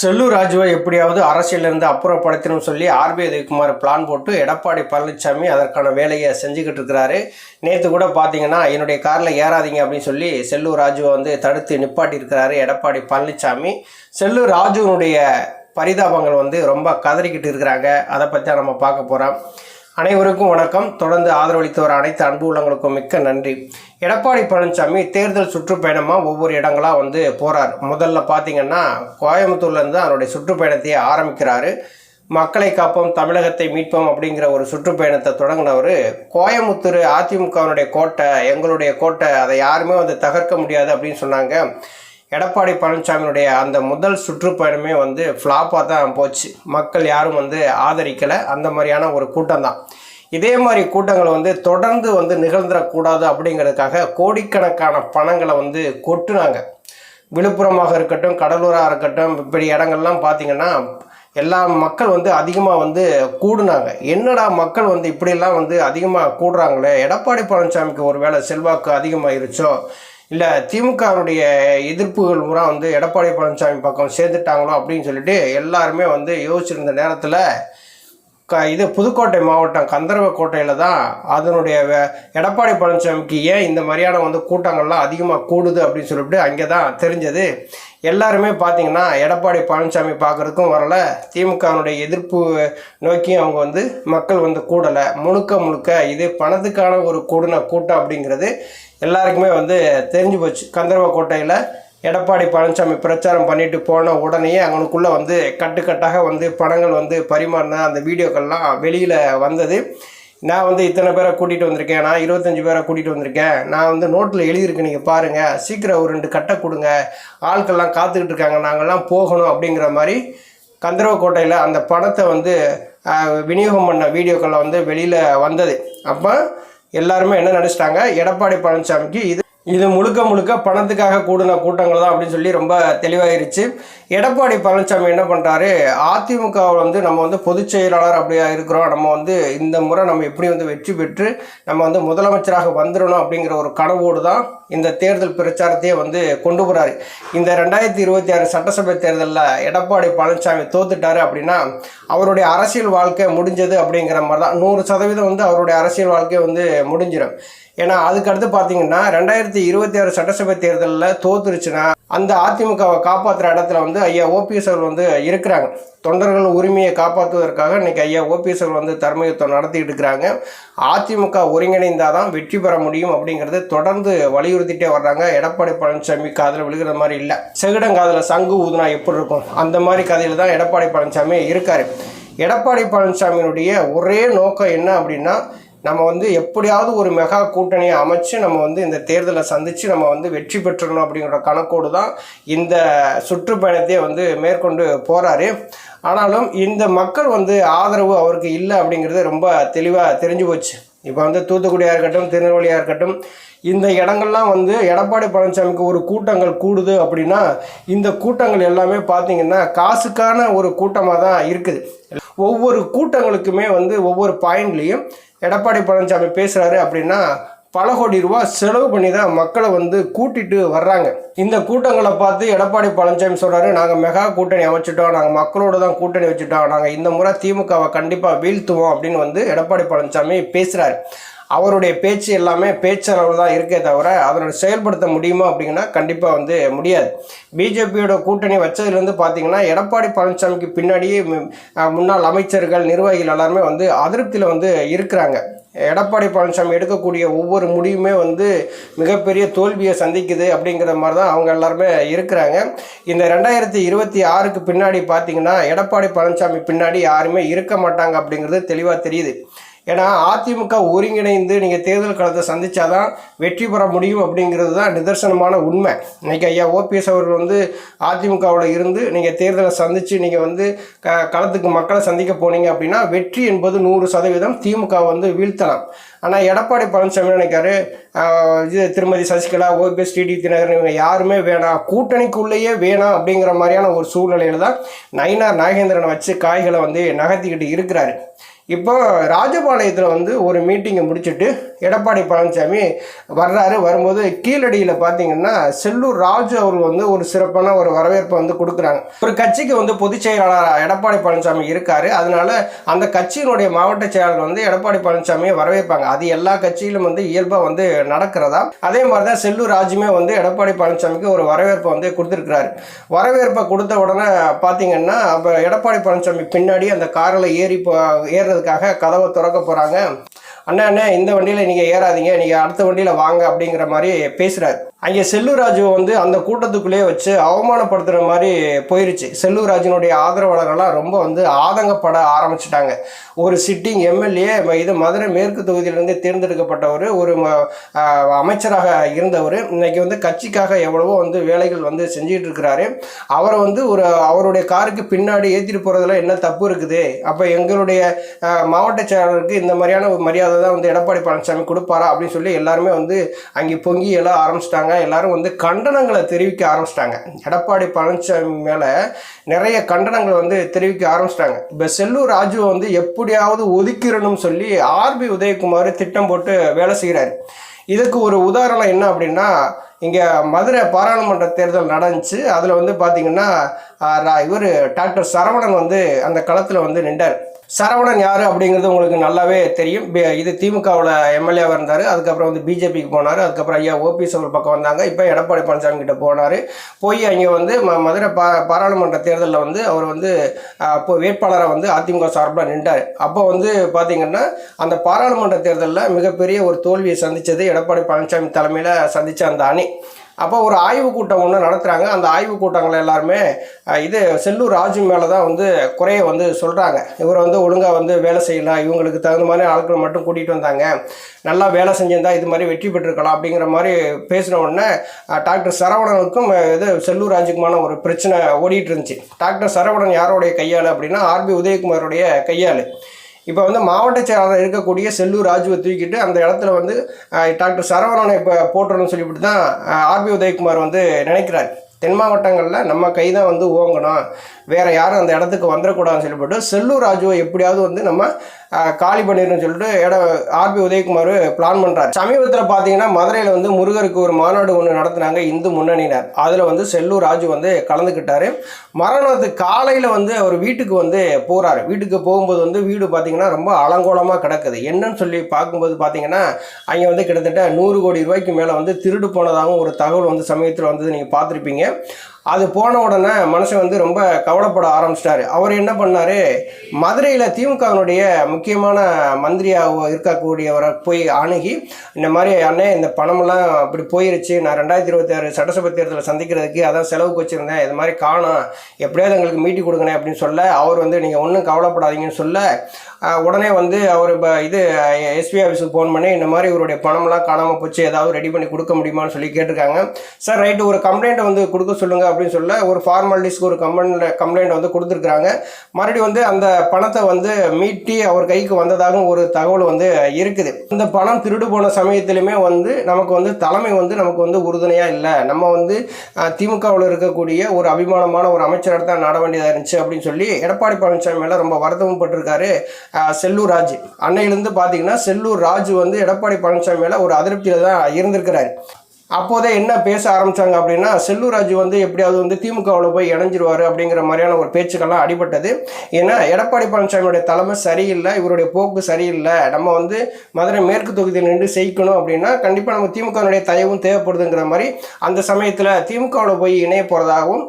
செல்லூர் ராஜுவை எப்படியாவது அரசியலிருந்து அப்புறப்படுத்தணும்னு சொல்லி RB Udhayakumar plan போட்டு எடப்பாடி பழனிசாமி அதற்கான வேலையை செஞ்சுக்கிட்டு இருக்கிறாரு. நேற்று கூட பார்த்தீங்கன்னா என்னுடைய காரில் ஏறாதீங்க அப்படின்னு சொல்லி செல்லூர் ராஜுவை வந்து தடுத்து நிப்பாட்டியிருக்கிறாரு எடப்பாடி பழனிசாமி செல்லூர் ராஜுவனுடைய பரிதாபங்கள் வந்து ரொம்ப கதறிக்கிட்டு இருக்கிறாங்க. அதை பற்றி தான் நம்ம பார்க்க போகிறோம் அனைவருக்கும் வணக்கம். தொடர்ந்து ஆதரவளித்து வர அனைத்து அன்பு உள்ளங்களுக்கும் மிக்க நன்றி. எடப்பாடி பழனிசாமி தேர்தல் சுற்றுப்பயணமாக ஒவ்வொரு இடங்களாக வந்து போகிறார் முதல்ல பார்த்தீங்கன்னா கோயம்புத்தூர்லேருந்து அவருடைய சுற்றுப்பயணத்தையே ஆரம்பிக்கிறாரு. மக்களை காப்போம் தமிழகத்தை மீட்போம் அப்படிங்கிற ஒரு சுற்றுப்பயணத்தை தொடங்கினவர். கோயம்புத்தூர் அதிமுகவினுடைய கோட்டை எங்களுடைய கோட்டை அதை யாருமே வந்து தகர்க்க முடியாது அப்படின்னு சொன்னாங்க. எடப்பாடி பழனிசாமியினுடைய அந்த முதல் சுற்றுப்பயணமே வந்து ஃப்ளாப்பாக தான் போச்சு. மக்கள் யாரும் வந்து ஆதரிக்கலை. அந்த மாதிரியான ஒரு கூட்டம் தான். இதே மாதிரி கூட்டங்கள் வந்து தொடர்ந்து வந்து நிகழ்ந்துடக்கூடாது அப்படிங்கிறதுக்காக கோடிக்கணக்கான பணங்களை வந்து கொட்டுனாங்க. விழுப்புரமாக இருக்கட்டும் கடலூராக இருக்கட்டும் இப்படி இடங்கள்லாம் பார்த்திங்கன்னா எல்லா மக்கள் வந்து அதிகமாக வந்து கூடுனாங்க. என்னடா மக்கள் வந்து இப்படியெல்லாம் வந்து அதிகமாக கூடுறாங்களே? எடப்பாடி பழனிசாமிக்கு ஒரு வேளை செல்வாக்கு அதிகமாகிருச்சோ இல்லை திமுகவுடைய எதிர்ப்புகள் பூரா வந்து எடப்பாடி பழனிசாமி பக்கம் சேர்ந்துட்டாங்களோ அப்படின்னு சொல்லிட்டு எல்லாருமே வந்து யோசிச்சிருந்த நேரத்தில் க இது புதுக்கோட்டை மாவட்டம் கந்தர்வக்கோட்டையில் தான் அதனுடைய வே- எடப்பாடி பழனிசாமிக்கு ஏன் இந்த மாதிரியான வந்து கூட்டங்கள்லாம் அதிகமாக கூடுது அப்படின்னு சொல்லிட்டு அங்கே தான் தெரிஞ்சது. எல்லாருமே பார்த்தீங்கன்னா எடப்பாடி பழனிசாமி பார்க்குறதுக்கும் வரல. திமுகவினுடைய எதிர்ப்பு நோக்கி அவங்க வந்து மக்கள் வந்து கூடலை. முழுக்க முழுக்க இது பணத்துக்கான ஒரு கூடின கூட்டம் அப்படிங்கிறது எல்லாருக்குமே வந்து தெரிஞ்சு போச்சு. கந்தர்வக்கோட்டையில் எடப்பாடி பழனிசாமி பிரச்சாரம் பண்ணிட்டு போன உடனேயே அவனுக்குள்ளே வந்து கட்டுக்கட்டாக வந்து படங்கள் வந்து பரிமாறின அந்த வீடியோக்கள்லாம் வெளியில் வந்தது. நான் வந்து இத்தனை பேரை கூட்டிகிட்டு வந்திருக்கேன். நான் இருபத்தஞ்சி பேரை கூட்டிகிட்டு வந்திருக்கேன். நான் வந்து நோட்டில் எழுதியிருக்கு நீங்கள் பாருங்கள் சீக்கிரம் ஒரு ரெண்டு கட்டை கொடுங்க. ஆட்கள்லாம் காத்துக்கிட்டு இருக்காங்க. நாங்கள்லாம் போகணும் அப்படிங்கிற மாதிரி கந்தரவக்கோட்டையில் அந்த பணத்தை வந்து விநியோகம் பண்ண வீடியோக்களில் வந்து வெளியில் வந்தது. அப்போ எல்லாருமே என்ன நினச்சிட்டாங்க? எடப்பாடி பழனிசாமிக்கு இது இது முழுக்க முழுக்க பணத்துக்காக கூடின கூட்டங்கள் தான் அப்படின்னு சொல்லி ரொம்ப தெளிவாயிருச்சு. எடப்பாடி பழனிசாமி என்ன பண்ணுறாரு அதிமுகவில் வந்து நம்ம வந்து பொதுச் செயலாளர் அப்படியா இருக்கிறோம். நம்ம வந்து இந்த முறை நம்ம எப்படி வந்து வெற்றி பெற்று நம்ம வந்து முதலமைச்சராக வந்துடணும் அப்படிங்கிற ஒரு கனவோடு தான் இந்த தேர்தல் பிரச்சாரத்தையே வந்து கொண்டு போகிறாரு இந்த ரெண்டாயிரத்தி இருபத்தி ஆறு சட்டசபை தேர்தலில் எடப்பாடி பழனிசாமி தோத்துட்டார் அப்படின்னா அவருடைய அரசியல் வாழ்க்கை முடிஞ்சது அப்படிங்கிற மாதிரி தான். நூறு சதவீதம் வந்து அவருடைய அரசியல் வாழ்க்கை வந்து முடிஞ்சிடும் ஏன்னா அதுக்கடுத்து பார்த்தீங்கன்னா ரெண்டாயிரத்தி இருபத்தி ஆறு சட்டசபை தேர்தலில் தோத்துருச்சுன்னா அந்த அதிமுகவை காப்பாற்றுற இடத்துல வந்து ஐயா ஓபிஎஸ் அவர்கள் வந்து இருக்கிறாங்க. தொண்டர்கள் உரிமையை காப்பாற்றுவதற்காக இன்னைக்கு ஐயா ஓபிஎஸ் அவர்கள் வந்து தர்மயுத்தம் நடத்திட்டு இருக்கிறாங்க. அதிமுக ஒருங்கிணைந்தால் தான் வெற்றி பெற முடியும் அப்படிங்கிறது தொடர்ந்து வலியுறுத்திட்டே வர்றாங்க. எடப்பாடி பழனிசாமி காதில் விழுகிற மாதிரி இல்லை. செகுடங்காதில் சங்கு ஊதுனா எப்படி இருக்கும்? அந்த மாதிரி கதையில் தான் எடப்பாடி பழனிசாமி இருக்கார். எடப்பாடி பழனிசாமியினுடைய ஒரே நோக்கம் என்ன அப்படின்னா நம்ம வந்து எப்படியாவது ஒரு மெகா கூட்டணியை அமைச்சு நம்ம வந்து இந்த தேர்தலை சந்தித்து நம்ம வந்து வெற்றி பெற்றணும் அப்படிங்கிற கணக்கோடு தான் இந்த சுற்றுப்பயணத்தையே வந்து மேற்கொண்டு போகிறாரு ஆனாலும் இந்த மக்கள் வந்து ஆதரவு அவருக்கு இல்லை அப்படிங்கிறது ரொம்ப தெளிவாக தெரிஞ்சு போச்சு. இப்போ வந்து தூத்துக்குடியாக இருக்கட்டும் திருநெல்வேலியாக இருக்கட்டும் இந்த இடங்கள்லாம் வந்து எடப்பாடி பழனிசாமிக்கு ஒரு கூட்டங்கள் கூடுது அப்படின்னா இந்த கூட்டங்கள் எல்லாமே பார்த்தீங்கன்னா காசுக்கான ஒரு கூட்டமாக தான் இருக்குது. ஒவ்வொரு கூட்டங்களுக்குமே வந்து ஒவ்வொரு பாயிண்ட்லேயும் எடப்பாடி பழனிசாமி பேசுகிறாரு அப்படின்னா பல கோடி ரூபா செலவு பண்ணி தான் மக்களை வந்து கூட்டிட்டு வர்றாங்க. இந்த கூட்டங்களை பார்த்து எடப்பாடி பழனிசாமி சொல்கிறாரு நாங்கள் மெகா கூட்டணி அமைச்சிட்டோம் நாங்கள் மக்களோட தான் கூட்டணி வச்சுட்டோம் நாங்கள் இந்த முறை திமுகவை கண்டிப்பாக வீழ்த்துவோம் அப்படின்னு வந்து எடப்பாடி பழனிசாமி பேசுகிறாரு அவருடைய பேச்சு எல்லாமே பேச்சளவு தான் இருக்கே தவிர அதனை செயல்படுத்த முடியுமா அப்படிங்கன்னா கண்டிப்பாக வந்து முடியாது. பிஜேபியோட கூட்டணி வச்சதுலேருந்து பார்த்தீங்கன்னா எடப்பாடி பழனிசாமிக்கு பின்னாடியே முன்னாள் அமைச்சர்கள் நிர்வாகிகள் எல்லாருமே வந்து அதிருப்தியில் வந்து இருக்கிறாங்க. எடப்பாடி பழனிசாமி எடுக்கக்கூடிய ஒவ்வொரு முடிவுமே வந்து மிகப்பெரிய தோல்வியை சந்திக்குது அப்படிங்கிற மாதிரி தான் அவங்க எல்லாருமே இருக்கிறாங்க. இந்த ரெண்டாயிரத்தி இருபத்தி ஆறுக்கு பின்னாடி பார்த்தீங்கன்னா எடப்பாடி பழனிசாமி பின்னாடி யாருமே இருக்க மாட்டாங்க அப்படிங்கிறது தெளிவாக தெரியுது. ஏன்னா அதிமுக ஒருங்கிணைந்து நீங்கள் தேர்தல் களத்தை சந்திச்சாதான் வெற்றி பெற முடியும் அப்படிங்கிறது தான் நிதர்சனமான உண்மை. இன்றைக்கி ஐயா ஓபிஎஸ் அவர்கள் வந்து அதிமுகவோட இருந்து நீங்கள் தேர்தலை சந்தித்து நீங்கள் வந்து க களத்துக்கு மக்களை சந்திக்க போனீங்க அப்படின்னா வெற்றி என்பது நூறு சதவீதம் திமுக வந்து வீழ்த்தலாம். ஆனால் எடப்பாடி பழனிசாமி நினைக்காரு இது திருமதி சசிகலா ஓபிஎஸ் டிடி தினகரன் இவங்க யாருமே வேணாம். கூட்டணிக்குள்ளேயே வேணாம் அப்படிங்கிற மாதிரியான ஒரு சூழ்நிலையில் தான் நயினார் நாகேந்திரனை வச்சு காய்களை வந்து நகர்த்திக்கிட்டு இருக்கிறாரு. இப்போ ராஜபாளையத்தில் வந்து ஒரு மீட்டிங்கை முடிச்சுட்டு எடப்பாடி பழனிசாமி வர்றாரு. வரும்போது கீழடியில் பார்த்தீங்கன்னா செல்லூர் ராஜு அவர்கள் வந்து ஒரு சிறப்பான ஒரு வரவேற்பை வந்து கொடுக்குறாங்க. ஒரு கட்சிக்கு வந்து பொதுச் செயலாளர் எடப்பாடி பழனிசாமி இருக்கார். அதனால அந்த கட்சியினுடைய மாவட்ட செயலாளர் வந்து எடப்பாடி பழனிசாமியை வரவேற்பாங்க. அது எல்லா கட்சியிலும் வந்து இயல்பாக வந்து நடக்கிறதா? அதே மாதிரி தான் செல்லூர் ராஜுமே வந்து எடப்பாடி பழனிசாமிக்கு ஒரு வரவேற்பை வந்து கொடுத்துருக்கிறாரு. வரவேற்பை கொடுத்த உடனே பார்த்தீங்கன்னா அப்போ எடப்பாடி பழனிசாமி பின்னாடி அந்த காரில் ஏறி போ ஏறுறதுக்காக கதவை திறக்க போகிறாங்க அண்ணா அண்ணா இந்த வண்டியில் நீங்கள் ஏறாதீங்க. நீங்கள் அடுத்த வண்டியில் வாங்க அப்படிங்கிற மாதிரி பேசுகிறாரு அங்கே செல்லூராஜு வந்து அந்த கூட்டத்துக்குள்ளேயே வச்சு அவமானப்படுத்துகிற மாதிரி போயிருச்சு. செல்லூராஜினுடைய ஆதரவாளர்கள்லாம் ரொம்ப வந்து ஆதங்கப்பட ஆரம்பிச்சிட்டாங்க. ஒரு சிட்டிங் எம்எல்ஏ இது மதுரை மேற்கு தொகுதியிலேருந்து தேர்ந்தெடுக்கப்பட்டவர் ஒரு ம- அமைச்சராக இருந்தவர். இன்றைக்கி வந்து கட்சிக்காக எவ்வளவோ வந்து வேலைகள் வந்து செஞ்சுக்கிட்டு இருக்கிறாரு அவரை வந்து ஒரு அவருடைய காருக்கு பின்னாடி ஏற்றிட்டு போகிறதுல என்ன தப்பு இருக்குது? அப்போ எங்களுடைய மாவட்ட செயலாளருக்கு இந்த மாதிரியான ஒரு மரியாதை தான் வந்து எடப்பாடி பழனிசாமி கொடுப்பாரா அப்படின்னு சொல்லி எல்லாருமே வந்து அங்கே பொங்கி எல்லாம் ஆரம்பிச்சிட்டாங்க. எல்லாரும் வந்து கண்டனங்களை தெரிவிக்க ஆரம்பிச்சிட்டாங்க. எடப்பாடி பழனிசாமி மேலே நிறைய கண்டனங்கள் வந்து தெரிவிக்க ஆரம்பிச்சிட்டாங்க. இப்போ செல்லூர் ராஜு வந்து எப்படியாவது ஒதுக்கிடணும்னு சொல்லி ஆர்பி உதயகுமார் திட்டம் போட்டு வேலை செய்கிறாரு இதுக்கு ஒரு உதாரணம் என்ன அப்படின்னா இங்கே மதுரை பாராளுமன்ற தேர்தல் நடந்துச்சு. அதில் வந்து பார்த்தீங்கன்னா இவர் டாக்டர் சரவணன் வந்து அந்த களத்தில் வந்து நின்றார். சரவணன் யார் அப்படிங்கிறது உங்களுக்கு நல்லாவே தெரியும். இது திமுகவில் எம்எல்ஏவாக இருந்தார். அதுக்கப்புறம் வந்து பிஜேபிக்கு போனார். அதுக்கப்புறம் ஐயா ஓபிஎஸ் அவர் பக்கம் வந்தாங்க. இப்போ எடப்பாடி பழனிசாமி கிட்ட போனார். போய் அங்கே வந்து ம மதுரை பா பாராளுமன்ற தேர்தலில் வந்து அவர் வந்து அப்போ வேட்பாளராக வந்து அதிமுக சார்பில் நின்றார். அப்போ வந்து பார்த்திங்கன்னா அந்த பாராளுமன்ற தேர்தலில் மிகப்பெரிய ஒரு தோல்வியை சந்தித்தது எடப்பாடி பழனிசாமி தலைமையில் சந்தித்த அந்த அணி. அப்போ ஒரு ஆய்வு கூட்டம் ஒன்று நடத்துகிறாங்க அந்த ஆய்வு கூட்டங்கள் எல்லாருமே இது செல்லூர் ராஜு மேலே தான் வந்து குறைய வந்து சொல்கிறாங்க இவரை வந்து ஒழுங்காக வந்து வேலை செய்யலாம் இவங்களுக்கு தகுந்த மாதிரி ஆட்கள் மட்டும் கூட்டிகிட்டு வந்தாங்க. நல்லா வேலை செஞ்சிருந்தால் இது மாதிரி வெற்றி பெற்றிருக்கலாம் அப்படிங்கிற மாதிரி பேசின உடனே டாக்டர் சரவணனுக்கும் இது செல்லூர் ராஜுக்குமான ஒரு பிரச்சனை ஓடிட்டு இருந்துச்சு. டாக்டர் சரவணன் யாரோடைய கையாள் அப்படின்னா ஆர்பி உதயகுமாரோடைய கையாள். இப்போ வந்து மாவட்ட செயலாளர் இருக்கக்கூடிய செல்லூர் ராஜுவை தூக்கிட்டு அந்த இடத்துல வந்து டாக்டர் சரவணனை இப்போ போட்டுறணும்னு சொல்லிவிட்டு தான் ஆர்பி உதயகுமார் வந்து நினைக்கிறார். தென் மாவட்டங்களில் நம்ம கை தான் வந்து ஓங்கணும். வேறு யாரும் அந்த இடத்துக்கு வந்துடக்கூடாதுன்னு சொல்லிவிட்டு செல்லூர் ராஜுவை எப்படியாவது வந்து நம்ம காலி பண்ணிடணும்னு சொல்லிட்டு இடம் ஆர்பி உதயகுமார் பிளான் பண்ணுறாரு சமீபத்தில் பார்த்தீங்கன்னா மதுரையில் வந்து முருகருக்கு ஒரு மாநாடு ஒன்று நடத்துனாங்க இந்து முன்னணியினர். அதில் வந்து செல்லூர் ராஜு வந்து கலந்துக்கிட்டாரு மரணத்து காலையில் வந்து அவர் வீட்டுக்கு வந்து போகிறாரு வீட்டுக்கு போகும்போது வந்து வீடு பார்த்தீங்கன்னா ரொம்ப அலங்கோலமாக கிடக்குது. என்னன்னு சொல்லி பார்க்கும்போது பார்த்தீங்கன்னா அங்கே வந்து கிட்டத்தட்ட நூறு கோடி ரூபாய்க்கு மேலே வந்து திருடு போனதாகவும் ஒரு தகவல் வந்து சமயத்தில் வந்து நீங்கள் பார்த்துருப்பீங்க. அது போன உடனே மனுஷன் வந்து ரொம்ப கவலைப்பட ஆரம்பிச்சிட்டாரு. அவர் என்ன பண்ணாரு? மதுரையில் திமுகவினுடைய முக்கியமான மந்திரியாக இருக்கக்கூடியவரை போய் அணுகி இந்த மாதிரி அண்ணே இந்த பணமெல்லாம் அப்படி போயிருச்சு. நான் ரெண்டாயிரத்தி இருபத்தி ஆறு சட்டசபை தேர்தலில் சந்திக்கிறதுக்கு அதான் செலவுக்கு வச்சுருந்தேன். இது மாதிரி காணும். எப்படியாவது எங்களுக்கு மீட்டி கொடுங்கண்ணே அப்படின்னு சொல்ல அவர் வந்து நீங்கள் ஒன்றும் கவலைப்படாதீங்கன்னு சொல்ல உடனே வந்து அவர் இப்போ இது எஸ்பி ஆஃபீஸுக்கு ஃபோன் பண்ணி இந்த மாதிரி இவருடைய பணம்லாம் காணாமல் போச்சு. ஏதாவது ரெடி பண்ணி கொடுக்க முடியுமான்னு சொல்லி கேட்டிருக்காங்க. சார் ரைட்டு ஒரு கம்ப்ளைண்ட்டை வந்து கொடுக்க சொல்லுங்க. அப்படின்னு சொல்ல ஒரு ஃபார்மாலிட்டிஸ்க்கு ஒரு கம்ப்ளைண்ட் கம்ப்ளைண்ட் வந்து கொடுத்துருக்குறாங்க. மறுபடியும் வந்து அந்த பணத்தை வந்து மீட்டி அவர் கைக்கு வந்ததாகவும் ஒரு தகவல் வந்து இருக்குது. இந்த பணம் திருடு போன சமயத்திலுமே வந்து நமக்கு வந்து தலைமை வந்து நமக்கு வந்து உறுதுணையாக இல்லை. நம்ம வந்து திமுகவில் இருக்கக்கூடிய ஒரு அபிமானமான ஒரு அமைச்சரை தான் நாட வேண்டியதாக இருந்துச்சு அப்படின்னு சொல்லி எடப்பாடி பழனிசாமி மேலே ரொம்ப வருத்தமும் பட்டிருக்காரு செல்லூர் ராஜு. அன்னையிலேருந்து பார்த்தீங்கன்னா செல்லூர் ராஜு வந்து எடப்பாடி பழனிசாமி மேலே ஒரு அதிருப்தியில் தான் இருந்திருக்கிறாரு. அப்போதே என்ன பேச ஆரம்பிச்சாங்க அப்படின்னா செல்லூர் ராஜு வந்து எப்படியாவது வந்து திமுகவில் போய் இணைஞ்சிருவார் அப்படிங்கிற மாதிரியான ஒரு பேச்சுக்கெல்லாம் அடிபட்டது. ஏன்னா எடப்பாடி பழனிசாமியுடைய தலைமை சரியில்லை இவருடைய போக்கு சரியில்லை. நம்ம வந்து மதுரை மேற்கு தொகுதியில் நின்று செய்யணும் அப்படின்னா கண்டிப்பாக நம்ம திமுகவினுடைய தயவும் தேவைப்படுதுங்கிற மாதிரி அந்த சமயத்தில் திமுகவில் போய் இணைய போகிறதாகவும்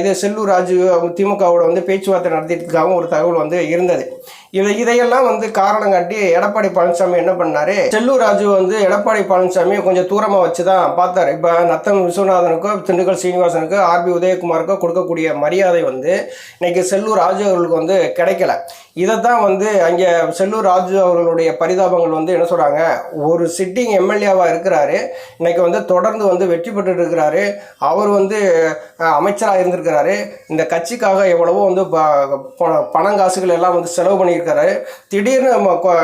இது செல்லூர் ராஜு திமுகவோட வந்து பேச்சுவார்த்தை நடத்தியதுக்காகவும் ஒரு தகவல் வந்து இருந்தது. இதை இதையெல்லாம் வந்து காரணம் காட்டி எடப்பாடி பழனிசாமி என்ன பண்ணாரு? செல்லூர் ராஜு வந்து எடப்பாடி பழனிசாமி கொஞ்சம் தூரமாக வச்சு தான் பார்த்தாரு. இப்போ நத்தம் விஸ்வநாதனுக்கோ திண்டுக்கல் சீனிவாசனுக்கோ ஆர்பி உதயகுமாருக்கோ கொடுக்கக்கூடிய மரியாதை வந்து இன்னைக்கு செல்லூர் ராஜு அவர்களுக்கு வந்து கிடைக்கல. இதைத்தான் வந்து அங்கே செல்லூர் ராஜு அவர்களுடைய பரிதாபங்கள் வந்து என்ன சொல்கிறாங்க ஒரு சிட்டிங் எம்எல்ஏவாக இருக்கிறாரு. இன்னைக்கு வந்து தொடர்ந்து வந்து வெற்றி பெற்றுட்டு இருக்கிறாரு. அவர் வந்து அமைச்சராக இருந்திருக்கிறாரு. இந்த கட்சிக்காக எவ்வளவோ வந்து ப- பணம் காசுகள் எல்லாம் வந்து செலவு பண்ணியிருக்காரு. திடீர்னு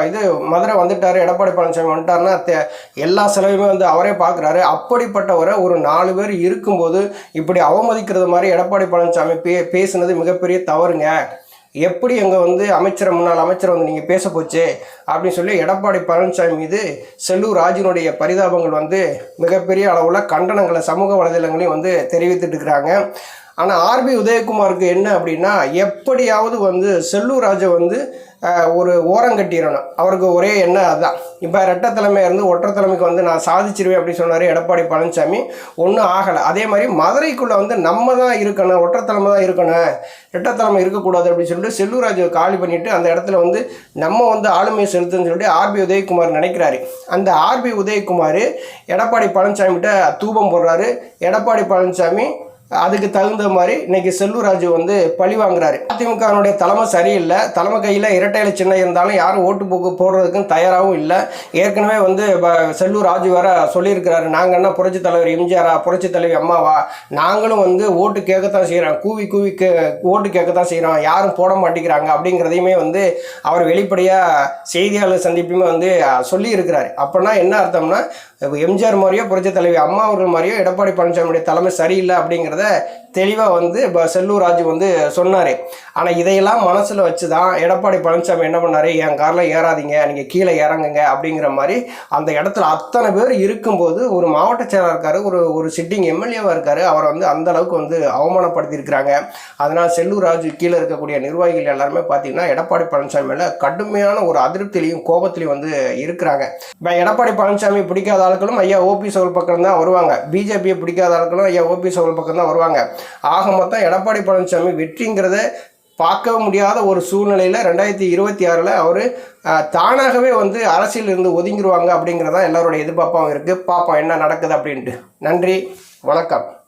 இது மதுரை வந்துட்டார் எடப்பாடி பழனிசாமி வந்துட்டாருன்னா எல்லா செலவுமே வந்து அவரே பார்க்குறாரு அப்படிப்பட்டவரை ஒரு நாலு பேர் இருக்கும்போது இப்படி அவமதிக்கிறது மாதிரி எடப்பாடி பழனிசாமி பே பேசுனது மிகப்பெரிய தவறுங்க. எப்படி அங்கே வந்து அமைச்சரை முன்னாள் அமைச்சரை வந்து நீங்கள் பேச போச்சு? அப்படின்னு சொல்லி எடப்பாடி பழனிசாமி மீது செல்லூர் ராஜினுடைய பரிதாபங்கள் வந்து மிகப்பெரிய அளவில் கண்டனங்களை சமூக வலைதளங்களையும் வந்து தெரிவித்துட்டு இருக்கிறாங்க. ஆனால் ஆர்பி உதயகுமாருக்கு என்ன அப்படின்னா எப்படியாவது வந்து செல்லூர் ராஜை வந்து ஒரு ஓரம் கட்டிடணும். அவருக்கு ஒரே எண்ணம் அதுதான். இப்போ ரெட்டை தலைமையாக இருந்து ஒற்றை தலைமைக்கு வந்து நான் சாதிச்சிருவேன் அப்படின்னு சொன்னார் எடப்பாடி பழனிசாமி. ஒன்றும் ஆகலை. அதே மாதிரி மதுரைக்குள்ளே வந்து நம்ம தான் இருக்கணும் ஒற்றை தலைமை தான் இருக்கணும் ரெட்டை தலைமை இருக்கக்கூடாது அப்படின்னு சொல்லிட்டு செல்லூர் காலி பண்ணிவிட்டு அந்த இடத்துல வந்து நம்ம வந்து ஆளுமையை செலுத்துன்னு சொல்லிட்டு ஆர்பி உதயகுமார் நினைக்கிறாரு. அந்த ஆர்பி உதயகுமார் எடப்பாடி பழனிசாமிகிட்ட தூபம் போடுறாரு. எடப்பாடி பழனிசாமி அதுக்கு தகுந்த மாதிரி இன்னைக்கு செல்லூர் ராஜு வந்து பழி வாங்குறாரு. அதிமுகவினுடைய தலைமை சரியில்லை. தலைமை கையில் இரட்டையில சின்ன இருந்தாலும் யாரும் ஓட்டு போக்கு போடுறதுக்கும் தயாராகவும் இல்லை. ஏற்கனவே வந்து ப- செல்லூர் ராஜு வேற சொல்லியிருக்கிறாரு. நாங்கள் என்ன புரட்சி தலைவர் எம்ஜிஆரா புரட்சி தலைவி அம்மாவா? நாங்களும் வந்து ஓட்டு கேட்கத்தான் செய்கிறோம் கூவி கூவி கே ஓட்டு கேட்கத்தான் செய்கிறோம் யாரும் போட மாட்டேங்கிறாங்க அப்படிங்கிறதையுமே வந்து அவர் வெளிப்படையாக செய்தியாளர் சந்திப்புமே வந்து சொல்லியிருக்கிறாரு. அப்படின்னா என்ன அர்த்தம்னா எம்ஜிஆர் மாதிரியோ புரட்சி தலைவி அம்மா அவர்கள் மாதிரியோ எடப்பாடி பழனிசாமியுடைய தலைமை சரியில்லை அப்படிங்கிறத தெளிவாக வந்து இப்போ செல்லூர் ராஜு வந்து சொன்னார். ஆனால் இதையெல்லாம் மனசில் வச்சு தான் எடப்பாடி பழனிசாமி என்ன பண்ணார்? என் காரில் ஏறாதீங்க நீங்கள் கீழே இறங்குங்க அப்படிங்கிற மாதிரி அந்த இடத்துல அத்தனை பேர் இருக்கும்போது ஒரு மாவட்ட செயலாளர் இருக்கார் ஒரு ஒரு சிட்டிங் எம்எல்ஏவாக இருக்கார். அவரை வந்து அந்த அளவுக்கு வந்து அவமானப்படுத்தியிருக்கிறாங்க. அதனால் செல்லூர் ராஜு கீழே இருக்கக்கூடிய நிர்வாகிகள் எல்லாருமே பார்த்தீங்கன்னா எடப்பாடி பழனிசாமி மேலே கடுமையான ஒரு அதிருப்திலையும் கோபத்திலையும் வந்து இருக்கிறாங்க. இப்போ எடப்பாடி பழனிசாமி பிடிக்காத ஆட்களும் ஐயா ஓபிஎஸ் அவர்கள் பக்கம் தான் வருவாங்க. பிஜேபியை பிடிக்காத ஆட்களும் ஐயா ஓபிஎஸ் அவர்கள் பக்கம் தான் தான் வருவாங்க. ஆக மொத்தம் எடப்பாடி பழனிசாமி வெற்றிங்கிறத பார்க்க முடியாத ஒரு சூழ்நிலையில் ரெண்டாயிரத்தி இருபத்தி ஆறில் அவர் தானாகவே வந்து அரசியல் இருந்து ஒதுங்கிடுவாங்க அப்படிங்கிறதான் எல்லாரோட எதிர்பார்ப்பாகவும் இருக்குது பார்ப்போம் என்ன நடக்குது அப்படின்ட்டு. நன்றி. வணக்கம்.